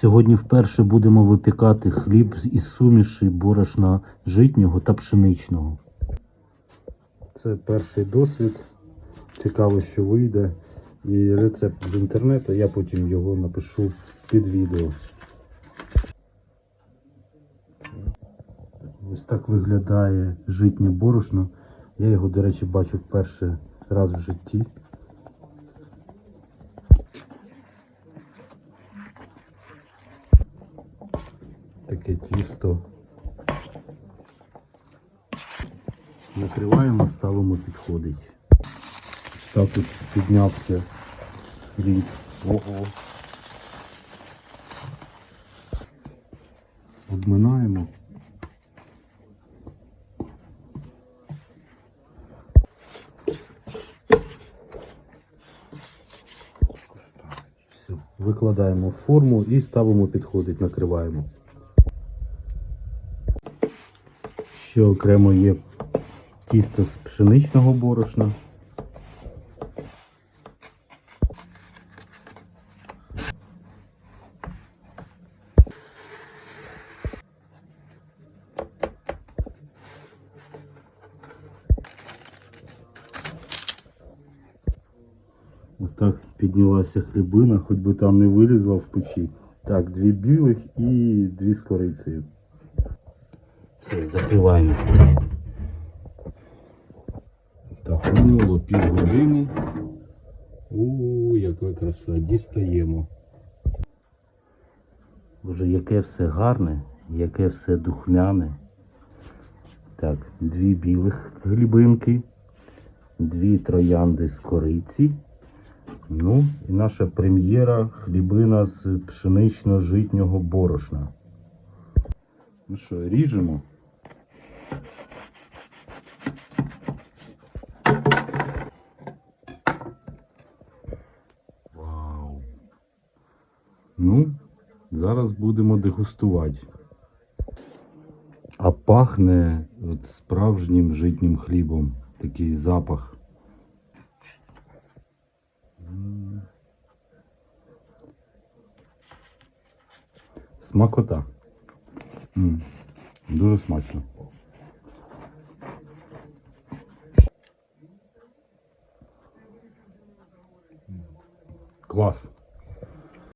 Сьогодні вперше будемо випікати хліб із суміші борошна житнього та пшеничного. Це перший досвід. Цікаво, що вийде. І рецепт з інтернету, я потім його напишу під відео. Ось так виглядає житнє борошно. Я його, до речі, бачу перший раз в житті. Таке тісто. Накриваємо, ставимо підходить. Так тут піднявся хліб. Ого. Обминаємо. Все. Викладаємо в форму і ставимо підходить, накриваємо. Ще окремо є тісто з пшеничного борошна. Отак піднялася хлібина, хоч би там не вилізла в печі. Так, дві білих і дві з корицею. Все, закриваємо. Так, минуло півгодини. У, яка краса, дістаємо. Боже, яке все гарне, яке все духмяне. Так, дві білих глібинки, дві троянди з кориці. Ну, і наша прем'єра хлібина з пшенично-житнього борошна. Ну що, ріжемо. Ну, зараз будемо дегустувати. А пахне от справжнім житнім хлібом. Такий запах. Смакота. Дуже смачно. Клас.